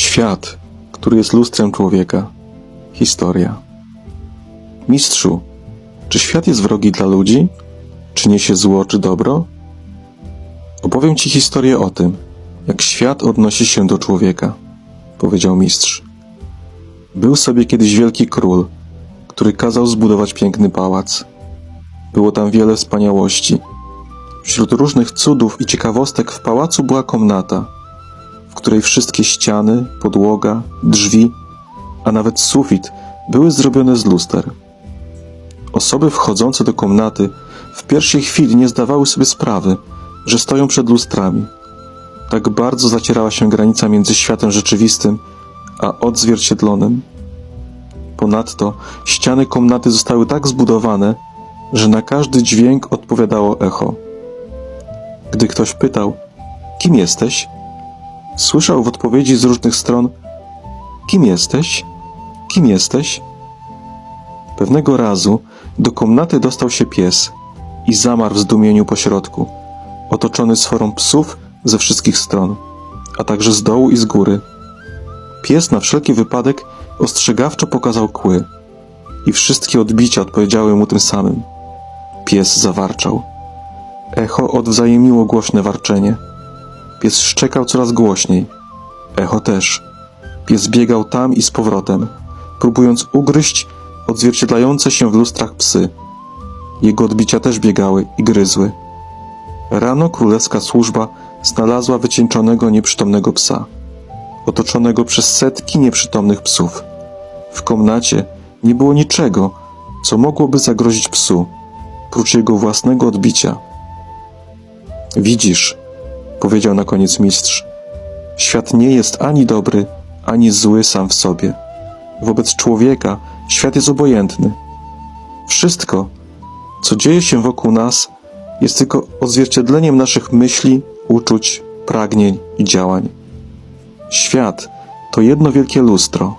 Świat, który jest lustrem człowieka. Historia. Mistrzu, czy świat jest wrogi dla ludzi? Czy niesie zło czy dobro? Opowiem ci historię o tym, jak świat odnosi się do człowieka, powiedział mistrz. Był sobie kiedyś wielki król, który kazał zbudować piękny pałac. Było tam wiele wspaniałości. Wśród różnych cudów i ciekawostek w pałacu była komnata, w której wszystkie ściany, podłoga, drzwi, a nawet sufit były zrobione z luster. Osoby wchodzące do komnaty w pierwszej chwili nie zdawały sobie sprawy, że stoją przed lustrami. Tak bardzo zacierała się granica między światem rzeczywistym a odzwierciedlonym. Ponadto ściany komnaty zostały tak zbudowane, że na każdy dźwięk odpowiadało echo. Gdy ktoś pytał, kim jesteś? Słyszał w odpowiedzi z różnych stron, kim jesteś? Kim jesteś? Pewnego razu do komnaty dostał się pies i zamarł w zdumieniu pośrodku, otoczony sforą psów ze wszystkich stron, a także z dołu i z góry. Pies na wszelki wypadek ostrzegawczo pokazał kły i wszystkie odbicia odpowiedziały mu tym samym. Pies zawarczał. Echo odwzajemniło głośne warczenie. Pies szczekał coraz głośniej. Echo też. Pies biegał tam i z powrotem, próbując ugryźć odzwierciedlające się w lustrach psy. Jego odbicia też biegały i gryzły. Rano królewska służba znalazła wycieńczonego, nieprzytomnego psa, otoczonego przez setki nieprzytomnych psów. W komnacie nie było niczego, co mogłoby zagrozić psu, prócz jego własnego odbicia. Widzisz, powiedział na koniec mistrz, świat nie jest ani dobry, ani zły sam w sobie. Wobec człowieka świat jest obojętny. Wszystko, co dzieje się wokół nas, jest tylko odzwierciedleniem naszych myśli, uczuć, pragnień i działań. Świat to jedno wielkie lustro.